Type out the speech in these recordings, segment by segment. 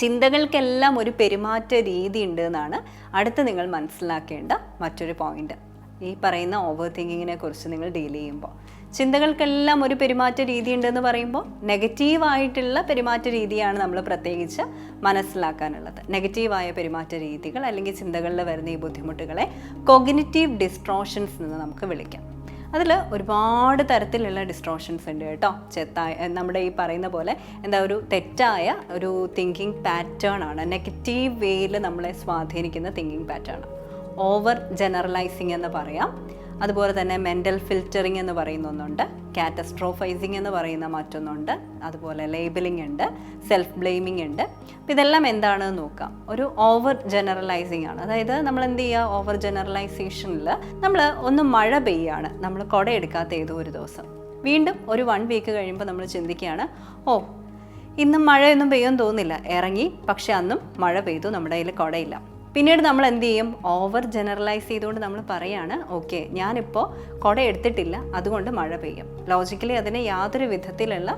ചിന്തകൾക്കെല്ലാം ഒരു പെരുമാറ്റ രീതി ഉണ്ട് എന്നാണ് അടുത്ത് നിങ്ങൾ മനസ്സിലാക്കേണ്ട മറ്റൊരു പോയിന്റ് ഈ പറയുന്ന ഓവർ തിങ്കിങ്ങിനെ കുറിച്ച് നിങ്ങൾ ഡീൽ ചെയ്യുമ്പോൾ. ചിന്തകൾക്കെല്ലാം ഒരു പെരുമാറ്റ രീതി ഉണ്ടെന്ന് പറയുമ്പോൾ നെഗറ്റീവായിട്ടുള്ള പെരുമാറ്റ രീതിയാണ് നമ്മൾ പ്രത്യേകിച്ച് മനസ്സിലാക്കാനുള്ളത്. നെഗറ്റീവായ പെരുമാറ്റ രീതികൾ അല്ലെങ്കിൽ ചിന്തകളിൽ വരുന്ന ഈ ബുദ്ധിമുട്ടുകളെ കൊഗ്നിറ്റീവ് ഡിസ്ട്രോഷൻസ് എന്ന് നമുക്ക് വിളിക്കാം. അതിൽ ഒരുപാട് തരത്തിലുള്ള ഡിസ്ട്രോഷൻസ് ഉണ്ട് കേട്ടോ. ചെത്തായ നമ്മുടെ ഈ പറയുന്ന പോലെ എന്താ ഒരു തെറ്റായ ഒരു തിങ്കിങ് പാറ്റേൺ ആണ്. നെഗറ്റീവ് വേയിൽ നമ്മളെ സ്വാധീനിക്കുന്ന തിങ്കിങ് പാറ്റേൺ ഓവർ ജനറലൈസിങ് എന്ന് പറയാം. അതുപോലെ തന്നെ മെന്റൽ ഫിൽറ്ററിംഗ് എന്ന് പറയുന്ന ഒന്നുണ്ട് കാറ്റസ്ട്രോഫൈസിങ് എന്ന് പറയുന്ന മറ്റൊന്നുണ്ട് അതുപോലെ ലേബലിംഗ് ഉണ്ട് സെൽഫ് ബ്ലെയിമിംഗ് ഉണ്ട്. അപ്പോൾ ഇതെല്ലാം എന്താണെന്ന് നോക്കാം. ഒരു ഓവർ ജനറലൈസിങ് ആണ്. അതായത് നമ്മൾ എന്ത് ചെയ്യുക? ഓവർ ജനറലൈസേഷനിൽ നമ്മൾ ഒന്ന് മഴ പെയ്യാണ്. നമ്മൾ കുട എടുക്കാത്ത ഏതോ ഒരു ദിവസം. വീണ്ടും ഒരു വൺ വീക്ക് കഴിയുമ്പോൾ നമ്മൾ ചിന്തിക്കുകയാണ് ഓ ഇന്നും മഴയൊന്നും പെയ്യുമെന്ന് തോന്നുന്നില്ല. ഇറങ്ങി പക്ഷെ അന്നും മഴ പെയ്തു നമ്മുടെ കയ്യിൽ കുടയില്ല. പിന്നീട് നമ്മൾ എന്ത് ചെയ്യും? ഓവർ ജനറലൈസ് ചെയ്തുകൊണ്ട് നമ്മൾ പറയാണ് ഓക്കെ ഞാനിപ്പോൾ കുട എടുത്തിട്ടില്ല അതുകൊണ്ട് മഴ പെയ്യും. ലോജിക്കലി അതിന് യാതൊരു വിധത്തിലുള്ള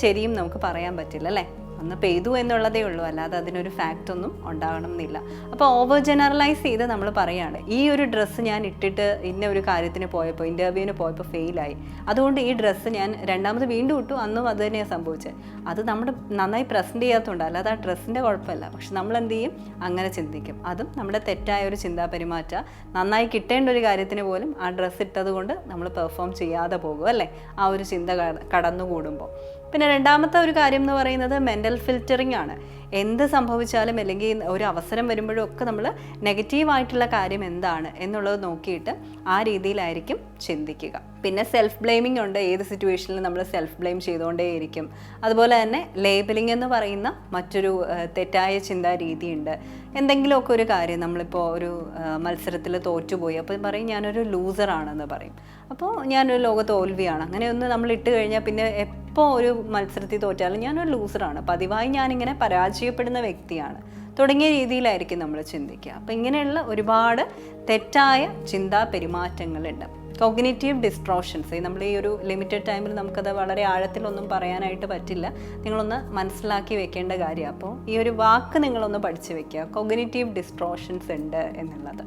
ശരിയും നമുക്ക് പറയാൻ പറ്റില്ല അല്ലേ? ഒന്ന് പെയ്തു എന്നുള്ളതേ ഉള്ളൂ. അല്ലാതെ അതിനൊരു ഫാക്റ്റ് ഒന്നും ഉണ്ടാകണം എന്നില്ല അപ്പോൾ ഓവർ ജനറലൈസ് ചെയ്ത് നമ്മൾ പറയുകയാണ് ഈ ഒരു ഡ്രസ്സ് ഞാൻ ഇട്ടിട്ട് ഇന്ന ഒരു കാര്യത്തിന് പോയപ്പോൾ ഇന്റർവ്യൂവിന് പോയപ്പോൾ ഫെയിലായി അതുകൊണ്ട് ഈ ഡ്രസ്സ് ഞാൻ രണ്ടാമത് വീണ്ടും ഇട്ടു അന്നും അത് തന്നെയാണ് സംഭവിച്ചത്. അത് നമ്മൾ നന്നായി പ്രസന്റ് ചെയ്യാത്തതുകൊണ്ട് അല്ലാതെ ആ ഡ്രസ്സിന്റെ കുഴപ്പമില്ല. പക്ഷെ നമ്മൾ എന്ത് ചെയ്യും? അങ്ങനെ ചിന്തിക്കും. അതും നമ്മുടെ തെറ്റായ ഒരു ചിന്താ പെരുമാറ്റ. നന്നായി കിട്ടേണ്ട ഒരു കാര്യത്തിന് പോലും ആ ഡ്രസ്സ് ഇട്ടതുകൊണ്ട് നമ്മൾ പെർഫോം ചെയ്യാതെ പോകും അല്ലേ? ആ ഒരു ചിന്ത കട- കടന്നുകൂടുമ്പോൾ പിന്നെ രണ്ടാമത്തെ ഒരു കാര്യം എന്ന് പറയുന്നത് മെന്റൽ ഫിൽറ്ററിംഗ് ആണ്. എന്ത് സംഭവിച്ചാലും അല്ലെങ്കിൽ ഒരു അവസരം വരുമ്പോഴും ഒക്കെ നമ്മൾ നെഗറ്റീവായിട്ടുള്ള കാര്യം എന്താണ് എന്നുള്ളത് നോക്കിയിട്ട് ആ രീതിയിലായിരിക്കും ചിന്തിക്കുക. പിന്നെ സെൽഫ് ബ്ലെയിമിംഗ് ഉണ്ട്. ഏത് സിറ്റുവേഷനിലും നമ്മൾ സെൽഫ് ബ്ലെയിം ചെയ്തുകൊണ്ടേയിരിക്കും. അതുപോലെ തന്നെ ലേബലിംഗ് എന്ന് പറയുന്ന മറ്റൊരു തെറ്റായ ചിന്താ രീതിയുണ്ട് എന്തെങ്കിലുമൊക്കെ ഒരു കാര്യം നമ്മളിപ്പോൾ ഒരു മത്സരത്തിൽ തോറ്റുപോയി. അപ്പോൾ പറയും ഞാനൊരു ലൂസറാണെന്ന് പറയും. അപ്പോൾ ഞാനൊരു ലോക തോൽവിയാണ്. അങ്ങനെയൊന്ന് നമ്മൾ ഇട്ട് കഴിഞ്ഞാൽ പിന്നെ എപ്പോൾ ഒരു മത്സരത്തിൽ തോറ്റാലും ഞാനൊരു ലൂസറാണ് പതിവായി ഞാനിങ്ങനെ പരാജയപ്പെടുന്ന വ്യക്തിയാണ്. തുടങ്ങിയ രീതിയിലായിരിക്കും നമ്മൾ ചിന്തിക്കുക. അപ്പോൾ ഇങ്ങനെയുള്ള ഒരുപാട് തെറ്റായ ചിന്താ പെരുമാറ്റങ്ങളുണ്ട്. കോഗ്നേറ്റീവ് ഡിസ്ട്രോഷൻസ് നമ്മൾ ഈ ഒരു ലിമിറ്റഡ് ടൈമിൽ നമുക്കത് വളരെ ആഴത്തിലൊന്നും പറയാനായിട്ട് പറ്റില്ല. നിങ്ങളൊന്ന് മനസ്സിലാക്കി വെക്കേണ്ട കാര്യം. അപ്പോൾ ഈ ഒരു വാക്ക് നിങ്ങളൊന്ന് പഠിച്ചു വെക്കുക. കോഗ്നേറ്റീവ് ഡിസ്ട്രോഷൻസ് ഉണ്ട് എന്നുള്ളത്.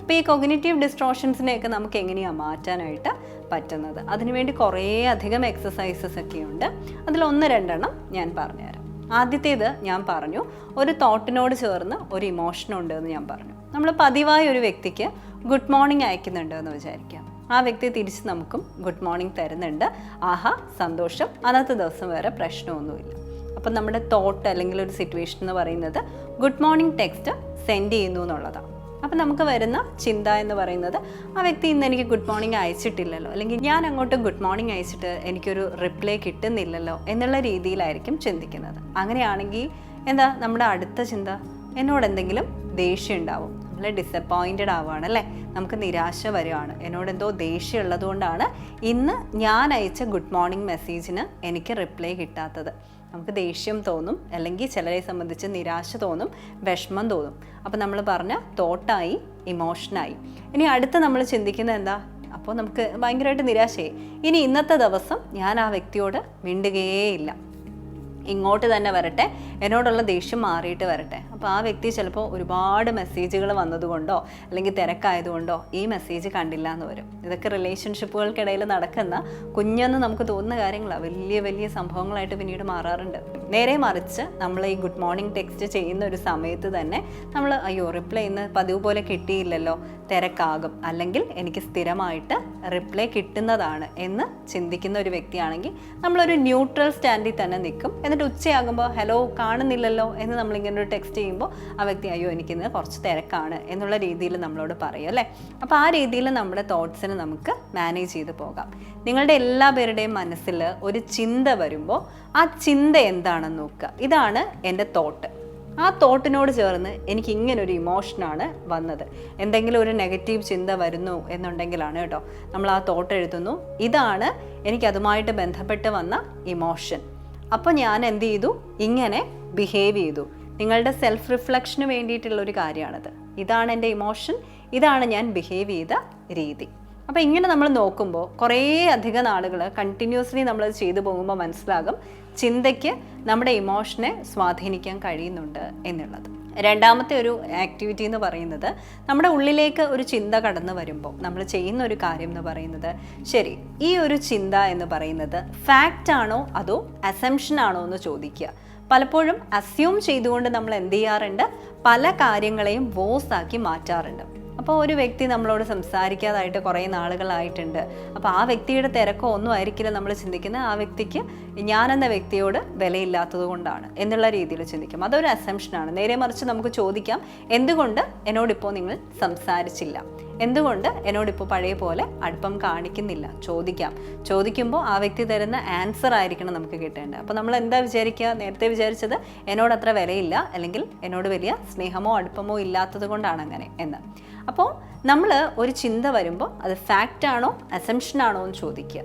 അപ്പോൾ ഈ കോഗ്നേറ്റീവ് ഡിസ്ട്രോഷൻസിനെയൊക്കെ നമുക്ക് എങ്ങനെയാണ് മാറ്റാനായിട്ട് പറ്റുന്നത്? അതിനുവേണ്ടി കുറേ അധികം എക്സസൈസസ് ഒക്കെ ഉണ്ട് അതിലൊന്ന് രണ്ടെണ്ണം ഞാൻ പറഞ്ഞുതരാം. ആദ്യത്തേത് ഞാൻ പറഞ്ഞു ഒരു തോട്ടിനോട് ചേർന്ന് ഒരു ഇമോഷൻ ഉണ്ട് എന്ന് ഞാൻ പറഞ്ഞു. നമ്മൾ പതിവായി ഒരു വ്യക്തിക്ക് ഗുഡ് മോർണിംഗ് അയക്കുന്നുണ്ട് എന്ന് വിചാരിക്കാം. ആ വ്യക്തി തിരിച്ച് നമുക്കും ഗുഡ് മോർണിംഗ് തരുന്നുണ്ട്. ആഹാ സന്തോഷം. അന്നത്തെ ദിവസം വേറെ പ്രശ്നമൊന്നുമില്ല. അപ്പം നമ്മുടെ തോട്ട് അല്ലെങ്കിൽ ഒരു സിറ്റുവേഷൻ എന്ന് പറയുന്നത് ഗുഡ് മോർണിംഗ് ടെക്സ്റ്റ് സെൻഡ് ചെയ്യുന്നു എന്നുള്ളതാണ്. അപ്പം നമുക്ക് വരുന്ന ചിന്ത എന്ന് പറയുന്നത് ആ വ്യക്തി ഇന്ന് എനിക്ക് ഗുഡ് മോർണിംഗ് അയച്ചിട്ടില്ലല്ലോ. അല്ലെങ്കിൽ ഞാൻ അങ്ങോട്ട് ഗുഡ് മോർണിംഗ് അയച്ചിട്ട് എനിക്കൊരു റിപ്ലൈ കിട്ടുന്നില്ലല്ലോ എന്നുള്ള രീതിയിലായിരിക്കും ചിന്തിക്കുന്നത്. അങ്ങനെയാണെങ്കിൽ എന്താ നമ്മുടെ അടുത്ത ചിന്ത? എന്നോട് എന്തെങ്കിലും ദേഷ്യം ഉണ്ടാവും. നമ്മൾ ഡിസപ്പോയിന്റഡ് ആവുകയാണ് അല്ലേ? നമുക്ക് നിരാശ വരികയാണ്. എന്നോട് എന്തോ ദേഷ്യം ഉള്ളതുകൊണ്ടാണ് ഇന്ന് ഞാൻ അയച്ച ഗുഡ് മോർണിംഗ് മെസ്സേജിന് എനിക്ക് റിപ്ലൈ കിട്ടാത്തത്. നമുക്ക് ദേഷ്യം തോന്നും അല്ലെങ്കിൽ ചിലരെ സംബന്ധിച്ച് നിരാശ തോന്നും വിഷമം തോന്നും. അപ്പോൾ നമ്മൾ പറഞ്ഞ തോട്ടായി ഇമോഷനായി ഇനി അടുത്ത് നമ്മൾ ചിന്തിക്കുന്നത് എന്താ? അപ്പോൾ നമുക്ക് ഭയങ്കരമായിട്ട് നിരാശയായി. ഇനി ഇന്നത്തെ ദിവസം ഞാൻ ആ വ്യക്തിയോട് മിണ്ടുകയേയില്ല. ഇങ്ങോട്ട് തന്നെ വരട്ടെ. എന്നോടുള്ള ദേഷ്യം മാറിയിട്ട് വരട്ടെ. അപ്പോൾ ആ വ്യക്തി ചിലപ്പോൾ ഒരുപാട് മെസ്സേജുകൾ വന്നതുകൊണ്ടോ അല്ലെങ്കിൽ തിരക്കായതുകൊണ്ടോ ഈ മെസ്സേജ് കണ്ടില്ല എന്ന് വരും. ഇതൊക്കെ റിലേഷൻഷിപ്പുകൾക്കിടയിൽ നടക്കുന്ന കുഞ്ഞെന്ന് നമുക്ക് തോന്നുന്ന കാര്യങ്ങളാണ് വലിയ വലിയ സംഭവങ്ങളായിട്ട് പിന്നീട് മാറാറുണ്ട്. നേരെ മറിച്ച് നമ്മൾ ഈ ഗുഡ് മോർണിംഗ് ടെക്സ്റ്റ് ചെയ്യുന്ന ഒരു സമയത്ത് തന്നെ നമ്മൾ അയ്യോ റിപ്ലൈ ഇന്ന് പതിവ് പോലെ കിട്ടിയില്ലല്ലോ. തിരക്കാകും. അല്ലെങ്കിൽ എനിക്ക് സ്ഥിരമായിട്ട് റിപ്ലൈ കിട്ടുന്നതാണ് എന്ന് ചിന്തിക്കുന്ന ഒരു വ്യക്തിയാണെങ്കിൽ നമ്മളൊരു ന്യൂട്രൽ സ്റ്റാൻഡിൽ തന്നെ നിൽക്കും. എന്നിട്ട് ഉച്ചയാകുമ്പോൾ ഹലോ കാണുന്നില്ലല്ലോ? എന്ന് നമ്മളിങ്ങനെ ഒരു ടെക്സ്റ്റ് ചെയ്യുമ്പോൾ ആ വ്യക്തി അയ്യോ എനിക്കിന്ന് കുറച്ച് തിരക്കാണ് എന്നുള്ള രീതിയിൽ നമ്മളോട് പറയും അല്ലേ? അപ്പോൾ ആ രീതിയിൽ നമ്മുടെ തോട്ട്സിനെ നമുക്ക് മാനേജ് ചെയ്ത് പോകാം. നിങ്ങളുടെ എല്ലാ പേരുടെയും മനസ്സിൽ ഒരു ചിന്ത വരുമ്പോൾ ആ ചിന്ത എന്താണെന്ന് നോക്കുക. ഇതാണ് എന്റെ തോട്ട് ആ തോട്ടിനോട് ചേർന്ന് എനിക്ക് ഇങ്ങനെ ഒരു ഇമോഷനാണ് വന്നത്. എന്തെങ്കിലും ഒരു നെഗറ്റീവ് ചിന്ത വരുന്നു എന്നുണ്ടെങ്കിലാണ് കേട്ടോ നമ്മൾ ആ തോട്ട് എഴുതുന്നു. ഇതാണ് എനിക്ക് അതുമായിട്ട് ബന്ധപ്പെട്ട് വന്ന ഇമോഷൻ അപ്പോൾ ഞാൻ എന്ത് ചെയ്തു? ഇങ്ങനെ ബിഹേവ് ചെയ്തു. നിങ്ങളുടെ സെൽഫ് റിഫ്ലക്ഷന് വേണ്ടിയിട്ടുള്ള ഒരു കാര്യമാണത്. ഇതാണ് എന്റെ ഇമോഷൻ ഇതാണ് ഞാൻ ബിഹേവ് ചെയ്ത രീതി. അപ്പോൾ ഇങ്ങനെ നമ്മൾ നോക്കുമ്പോൾ കുറേ അധികം നാളുകൾ കണ്ടിന്യൂസ്ലി നമ്മൾ ചെയ്തു പോകുമ്പോൾ മനസ്സിലാകും ചിന്തയ്ക്ക് നമ്മുടെ ഇമോഷനെ സ്വാധീനിക്കാൻ കഴിയുന്നുണ്ട് എന്നുള്ളത്. രണ്ടാമത്തെ ഒരു ആക്ടിവിറ്റി എന്ന് പറയുന്നത് നമ്മുടെ ഉള്ളിലേക്ക് ഒരു ചിന്ത കടന്നു വരുമ്പോൾ നമ്മൾ ചെയ്യുന്ന ഒരു കാര്യം എന്ന് പറയുന്നത് ശരി ഈ ഒരു ചിന്ത എന്ന് പറയുന്നത് ഫാക്റ്റ് ആണോ അതോ അസംഷൻ ആണോ എന്ന് ചോദിക്കുക. പലപ്പോഴും അസ്യൂം ചെയ്തുകൊണ്ട് നമ്മൾ എന്ത് ചെയ്യാറുണ്ട്? പല കാര്യങ്ങളെയും വോസ് ആക്കി മാറ്റാറുണ്ട്. അപ്പോൾ ഒരു വ്യക്തി നമ്മളോട് സംസാരിക്കാതായിട്ട് കുറേ നാളുകളായിട്ടുണ്ട്. അപ്പോൾ ആ വ്യക്തിയുടെ തിരക്കോ ഒന്നും ആയിരിക്കില്ല നമ്മൾ ചിന്തിക്കുന്നത്. ആ വ്യക്തിക്ക് ഞാനെന്ന വ്യക്തിയോട് വിലയില്ലാത്തത് കൊണ്ടാണ് എന്നുള്ള രീതിയിൽ ചിന്തിക്കും. അതൊരു അസംഷനാണ് നേരെ മറിച്ച് നമുക്ക് ചോദിക്കാം എന്തുകൊണ്ട് എന്നോടിപ്പോൾ നിങ്ങൾ സംസാരിച്ചില്ല? എന്തുകൊണ്ട് എന്നോടിപ്പോൾ പഴയ പോലെ അടുപ്പം കാണിക്കുന്നില്ല? ചോദിക്കാം. ചോദിക്കുമ്പോൾ ആ വ്യക്തി തരുന്ന ആൻസർ ആയിരിക്കണം നമുക്ക് കിട്ടേണ്ടത്. അപ്പോൾ നമ്മൾ എന്താ വിചാരിക്കുക നേരത്തെ വിചാരിച്ചത് എന്നോട് അത്ര വിലയില്ല അല്ലെങ്കിൽ എന്നോട് വലിയ സ്നേഹമോ അടുപ്പമോ ഇല്ലാത്തത് കൊണ്ടാണ് അങ്ങനെ എന്ന്. അപ്പോൾ നമ്മൾ ഒരു ചിന്ത വരുമ്പോൾ അത് ഫാക്റ്റാണോ അസംഷൻ ആണോ എന്ന് ചോദിക്കുക.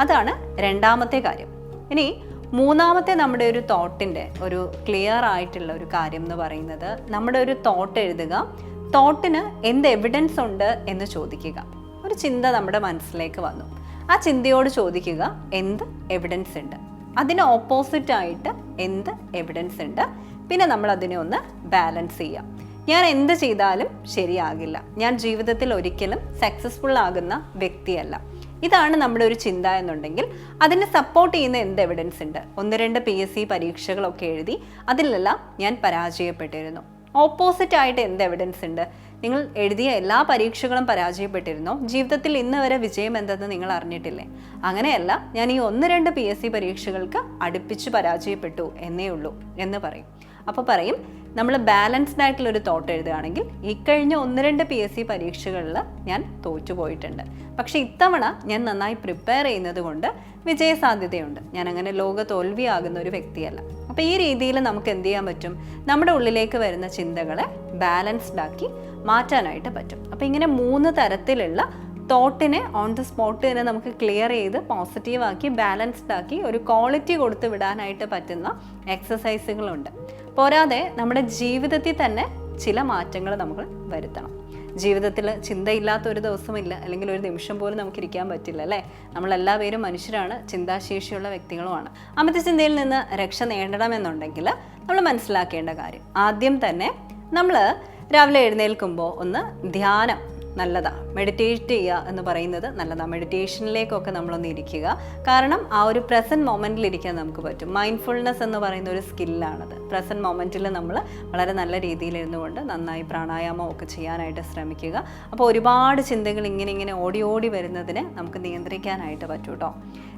അതാണ് രണ്ടാമത്തെ കാര്യം. ഇനി മൂന്നാമത്തെ നമ്മുടെ ഒരു തോട്ടിന്റെ ഒരു ക്ലിയർ ആയിട്ടുള്ള ഒരു കാര്യം എന്ന് പറയുന്നത് നമ്മുടെ ഒരു തോട്ട് എഴുതുക. തോട്ടിന് എന്ത് എവിഡൻസ് ഉണ്ട് എന്ന് ചോദിക്കുക. ഒരു ചിന്ത നമ്മുടെ മനസ്സിലേക്ക് വന്നു. ആ ചിന്തയോട് ചോദിക്കുക എന്ത് എവിഡൻസ് ഉണ്ട്? അതിന് ഓപ്പോസിറ്റ് ആയിട്ട് എന്ത് എവിഡൻസ് ഉണ്ട്? പിന്നെ നമ്മൾ അതിനെ ഒന്ന് ബാലൻസ് ചെയ്യാം. ഞാൻ എന്ത് ചെയ്താലും ശരിയാകില്ല. ഞാൻ ജീവിതത്തിൽ ഒരിക്കലും സക്സസ്ഫുൾ ആകുന്ന വ്യക്തിയല്ല. ഇതാണ് നമ്മുടെ ഒരു ചിന്ത എന്നുണ്ടെങ്കിൽ അതിനെ സപ്പോർട്ട് ചെയ്യുന്ന എന്ത് എവിഡൻസ് ഉണ്ട്? ഒന്ന് രണ്ട് പി എസ് സി പരീക്ഷകളൊക്കെ എഴുതി അതിലെല്ലാം ഞാൻ പരാജയപ്പെട്ടിരുന്നു. ഓപ്പോസിറ്റ് ആയിട്ട് എന്ത് എവിഡൻസ് ഉണ്ട്? നിങ്ങൾ എഴുതിയ എല്ലാ പരീക്ഷകളും പരാജയപ്പെട്ടിരുന്നോ? ജീവിതത്തിൽ ഇന്ന് വരെ വിജയം എന്തെന്ന് നിങ്ങൾ അറിഞ്ഞിട്ടില്ലേ? അങ്ങനെയല്ല ഞാൻ ഈ ഒന്ന് രണ്ട് പി എസ് സി പരീക്ഷകൾക്ക് അടുപ്പിച്ച് പരാജയപ്പെട്ടു എന്നേ ഉള്ളൂ എന്ന് പറയും. അപ്പോൾ പറയും നമ്മൾ ബാലൻസ്ഡ് ആയിട്ടുള്ള ഒരു തോട്ട് എഴുതുകയാണെങ്കിൽ ഇക്കഴിഞ്ഞ ഒന്ന് രണ്ട് പി എസ് സി പരീക്ഷകളിൽ ഞാൻ തോറ്റുപോയിട്ടുണ്ട്. പക്ഷെ ഇത്തവണ ഞാൻ നന്നായി പ്രിപ്പയർ ചെയ്യുന്നത് കൊണ്ട് വിജയസാധ്യതയുണ്ട്. ഞാൻ അങ്ങനെ ലോക തോൽവിയാകുന്ന ഒരു വ്യക്തിയല്ല. അപ്പോൾ ഈ രീതിയിൽ നമുക്ക് എന്ത് ചെയ്യാൻ പറ്റും? നമ്മുടെ ഉള്ളിലേക്ക് വരുന്ന ചിന്തകളെ ബാലൻസ്ഡ് ആക്കി മാറ്റാനായിട്ട് പറ്റും. അപ്പോൾ ഇങ്ങനെ മൂന്ന് തരത്തിലുള്ള തോട്ടിനെ ഓൺ ദ സ്പോട്ട് തന്നെ നമുക്ക് ക്ലിയർ ചെയ്ത് പോസിറ്റീവ് ആക്കി ബാലൻസ്ഡ് ആക്കി ഒരു ക്വാളിറ്റി കൊടുത്ത് വിടാനായിട്ട് പറ്റുന്ന എക്സസൈസുകളുണ്ട് പോരാതെ നമ്മുടെ ജീവിതത്തിൽ തന്നെ ചില മാറ്റങ്ങൾ നമുക്ക് വരുത്തണം. ജീവിതത്തിൽ ചിന്തയില്ലാത്ത ഒരു ദിവസമില്ല. അല്ലെങ്കിൽ ഒരു നിമിഷം പോലും നമുക്ക് ഇരിക്കാൻ പറ്റില്ല അല്ലേ? നമ്മളെല്ലാവരും മനുഷ്യരാണ് ചിന്താശേഷിയുള്ള വ്യക്തികളുമാണ്. അമിത ചിന്തയിൽ നിന്ന് രക്ഷ നേടണമെന്നുണ്ടെങ്കിൽ നമ്മൾ മനസ്സിലാക്കേണ്ട കാര്യം ആദ്യം തന്നെ നമ്മൾ രാവിലെ എഴുന്നേൽക്കുമ്പോൾ ഒന്ന് ധ്യാനം. നല്ലതാണ് മെഡിറ്റേറ്റ് ചെയ്യുക എന്ന് പറയുന്നത് നല്ലതാണ് മെഡിറ്റേഷനിലേക്കൊക്കെ നമ്മളൊന്ന് ഇരിക്കുക. കാരണം ആ ഒരു പ്രസന്റ് മൊമെന്റിൽ ഇരിക്കാൻ നമുക്ക് പറ്റും. മൈൻഡ്ഫുൾനെസ് എന്ന് പറയുന്ന ഒരു സ്കില്ലാണത് പ്രസന്റ് മൊമെന്റിൽ നമ്മൾ വളരെ നല്ല രീതിയിൽ ഇരുന്നുകൊണ്ട് നന്നായി പ്രാണായാമം ഒക്കെ ചെയ്യാനായിട്ട് ശ്രമിക്കുക. അപ്പോൾ ഒരുപാട് ചിന്തകൾ ഇങ്ങനെ ഇങ്ങനെ ഓടി ഓടി വരുന്നതിനെ നമുക്ക് നിയന്ത്രിക്കാനായിട്ട് പറ്റും കേട്ടോ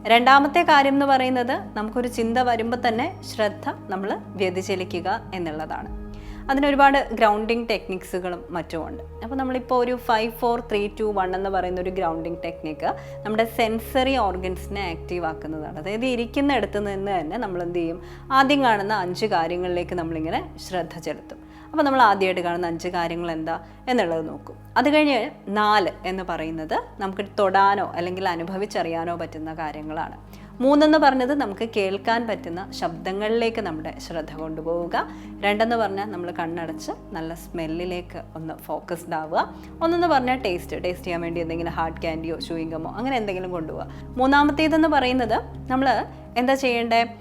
രണ്ടാമത്തെ കാര്യം എന്ന് പറയുന്നത് നമുക്കൊരു ചിന്ത വരുമ്പോൾ തന്നെ ശ്രദ്ധ നമ്മൾ വ്യതിചലിക്കുക എന്നുള്ളതാണ്. അതിന് ഒരുപാട് ഗ്രൗണ്ടിങ് ടെക്നിക്സുകളും മറ്റുമുണ്ട് അപ്പോൾ നമ്മളിപ്പോൾ ഒരു five four three two one എന്ന് പറയുന്ന ഒരു ഗ്രൗണ്ടിങ് ടെക്നിക്ക് നമ്മുടെ സെൻസറി ഓർഗൻസിനെ ആക്റ്റീവ് ആക്കുന്നതാണ്. അതായത് ഇരിക്കുന്ന അടുത്ത് നിന്ന് തന്നെ നമ്മൾ എന്ത് ചെയ്യും? ആദ്യം കാണുന്ന അഞ്ച് കാര്യങ്ങളിലേക്ക് നമ്മളിങ്ങനെ ശ്രദ്ധ ചെലുത്തും. അപ്പോൾ നമ്മൾ ആദ്യമായിട്ട് കാണുന്ന അഞ്ച് കാര്യങ്ങൾ എന്താ എന്നുള്ളത് നോക്കും. അത് കഴിഞ്ഞ് നാല് എന്ന് പറയുന്നത് നമുക്ക് തൊടാനോ അല്ലെങ്കിൽ അനുഭവിച്ചറിയാനോ പറ്റുന്ന കാര്യങ്ങളാണ്. മൂന്നെന്ന് പറഞ്ഞത് നമുക്ക് കേൾക്കാൻ പറ്റുന്ന ശബ്ദങ്ങളിലേക്ക് നമ്മുടെ ശ്രദ്ധ കൊണ്ടുപോവുക. രണ്ടെന്ന് പറഞ്ഞാൽ നമ്മൾ കണ്ണടച്ച് നല്ല സ്മെല്ലിലേക്ക് ഒന്ന് ഫോക്കസ്ഡ് ആവുക. ഒന്നെന്ന് പറഞ്ഞാൽ ടേസ്റ്റ് ടേസ്റ്റ് ചെയ്യാൻ വേണ്ടി എന്തെങ്കിലും ഹാർഡ് ക്യാൻഡിയോ ചൂയിങ്കമോ അങ്ങനെ എന്തെങ്കിലും കൊണ്ടുപോവുക. മൂന്നാമത്തേതെന്ന് പറയുന്നത് നമ്മൾ എന്താ ചെയ്യേണ്ടേ?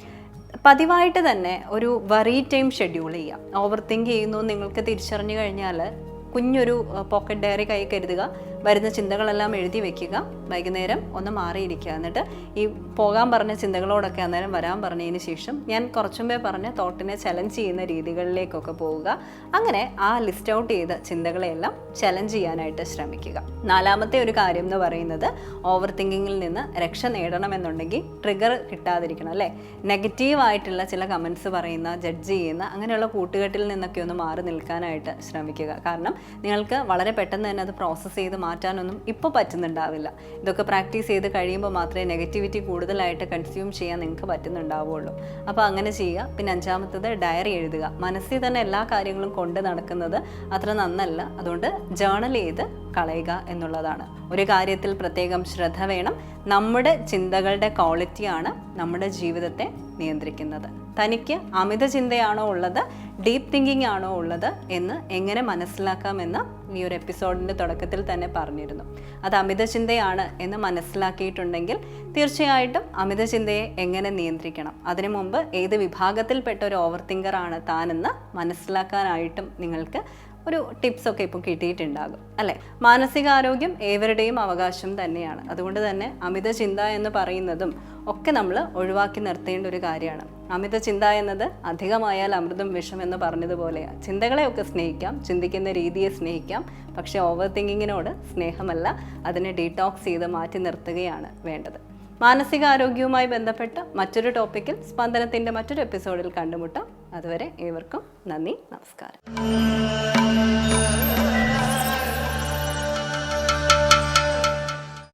പതിവായിട്ട് തന്നെ ഒരു വറി ടൈം ഷെഡ്യൂൾ ചെയ്യുക ഓവർ തിങ്ക് ചെയ്യുന്നു നിങ്ങൾക്ക് തിരിച്ചറിഞ്ഞു കഴിഞ്ഞാൽ കുഞ്ഞൊരു പോക്കറ്റ് ഡയറി കൈ കരുതുക. വരുന്ന ചിന്തകളെല്ലാം എഴുതി വെക്കുക. വൈകുന്നേരം ഒന്ന് മാറിയിരിക്കുക. എന്നിട്ട് ഈ പോകാൻ പറഞ്ഞ ചിന്തകളോടൊക്കെ അന്നേരം വരാൻ പറഞ്ഞതിന് ശേഷം ഞാൻ കുറച്ചുമ്പേ പറഞ്ഞ തോട്ടിനെ ചലഞ്ച് ചെയ്യുന്ന രീതികളിലേക്കൊക്കെ പോവുക. അങ്ങനെ ആ ലിസ്റ്റ് ഔട്ട് ചെയ്ത ചിന്തകളെല്ലാം ചലഞ്ച് ചെയ്യാനായിട്ട് ശ്രമിക്കുക. നാലാമത്തെ ഒരു കാര്യം എന്ന് പറയുന്നത് ഓവർ തിങ്കിങ്ങിൽ നിന്ന് രക്ഷ നേടണമെന്നുണ്ടെങ്കിൽ ട്രിഗർ കിട്ടാതിരിക്കണം അല്ലേ? നെഗറ്റീവായിട്ടുള്ള ചില കമൻസ് പറയുന്ന ജഡ്ജ് ചെയ്യുന്ന അങ്ങനെയുള്ള കൂട്ടുകെട്ടിൽ നിന്നൊക്കെ ഒന്ന് മാറി നിൽക്കാനായിട്ട് ശ്രമിക്കുക. കാരണം നിങ്ങൾക്ക് വളരെ പെട്ടെന്ന് തന്നെ അത് പ്രോസസ്സ് ചെയ്ത് മാറ്റാനൊന്നും ഇപ്പോൾ പറ്റുന്നുണ്ടാവില്ല. ഇതൊക്കെ പ്രാക്ടീസ് ചെയ്ത് കഴിയുമ്പോൾ മാത്രമേ നെഗറ്റിവിറ്റി കൂടുതലായിട്ട് കൺസ്യൂം ചെയ്യാൻ നിങ്ങൾക്ക് പറ്റുന്നുണ്ടാവുള്ളൂ. അപ്പോൾ അങ്ങനെ ചെയ്യുക. പിന്നെ അഞ്ചാമത്തത് ഡയറി എഴുതുക. മനസ്സിൽ തന്നെ എല്ലാ കാര്യങ്ങളും കൊണ്ട് നടക്കുന്നത് അത്ര നന്നല്ല. അതുകൊണ്ട് ജേണൽ ചെയ്ത് കളയുക എന്നുള്ളതാണ്. ഒരു കാര്യത്തിൽ പ്രത്യേകം ശ്രദ്ധ വേണം. നമ്മുടെ ചിന്തകളുടെ ക്വാളിറ്റിയാണ് നമ്മുടെ ജീവിതത്തെ നിയന്ത്രിക്കുന്നത്. തനിക്ക് അമിത ചിന്തയാണോ ഉള്ളത് ഡീപ്പ് തിങ്കിങ് ആണോ ഉള്ളത് എന്ന് എങ്ങനെ മനസ്സിലാക്കാമെന്ന് ഈ ഒരു എപ്പിസോഡിന്റെ തുടക്കത്തിൽ തന്നെ പറഞ്ഞിരുന്നു. അത് അമിത ചിന്തയാണ് എന്ന് മനസ്സിലാക്കിയിട്ടുണ്ടെങ്കിൽ തീർച്ചയായിട്ടും അമിത ചിന്തയെ എങ്ങനെ നിയന്ത്രിക്കണം? അതിനു മുമ്പ് ഏത് വിഭാഗത്തിൽപ്പെട്ട ഒരു ഓവർ തിങ്കറാണ് താനെന്ന് മനസ്സിലാക്കാനായിട്ടും നിങ്ങൾക്ക് ഒരു ടിപ്സ് ഒക്കെ ഇപ്പോൾ കിട്ടിയിട്ടുണ്ടാകും അല്ലേ? മാനസികാരോഗ്യം ഏവരുടെയും അവകാശം തന്നെയാണ്. അതുകൊണ്ട് തന്നെ അമിത ചിന്ത എന്ന് പറയുന്നതും ഒക്കെ നമ്മൾ ഒഴിവാക്കി നിർത്തേണ്ട ഒരു കാര്യമാണ്. അമിത ചിന്ത എന്നത് അധികമായാൽ അമൃതം വിഷം എന്ന് പറഞ്ഞതുപോലെയാണ് ചിന്തകളെയൊക്കെ സ്നേഹിക്കാം ചിന്തിക്കുന്ന രീതിയെ സ്നേഹിക്കാം പക്ഷേ ഓവർ തിങ്കിങ്ങിനോട് സ്നേഹമല്ല അതിനെ ഡീടോക്സ് ചെയ്ത് മാറ്റി നിർത്തുകയാണ് വേണ്ടത്. മാനസികാരോഗ്യവുമായി ബന്ധപ്പെട്ട മറ്റൊരു ടോപ്പിക്കിൽ സ്പന്ദനത്തിന്റെ മറ്റൊരു എപ്പിസോഡിൽ കണ്ടുമുട്ടാം. അതുവരെ ഏവർക്കും നന്ദി നമസ്കാരം.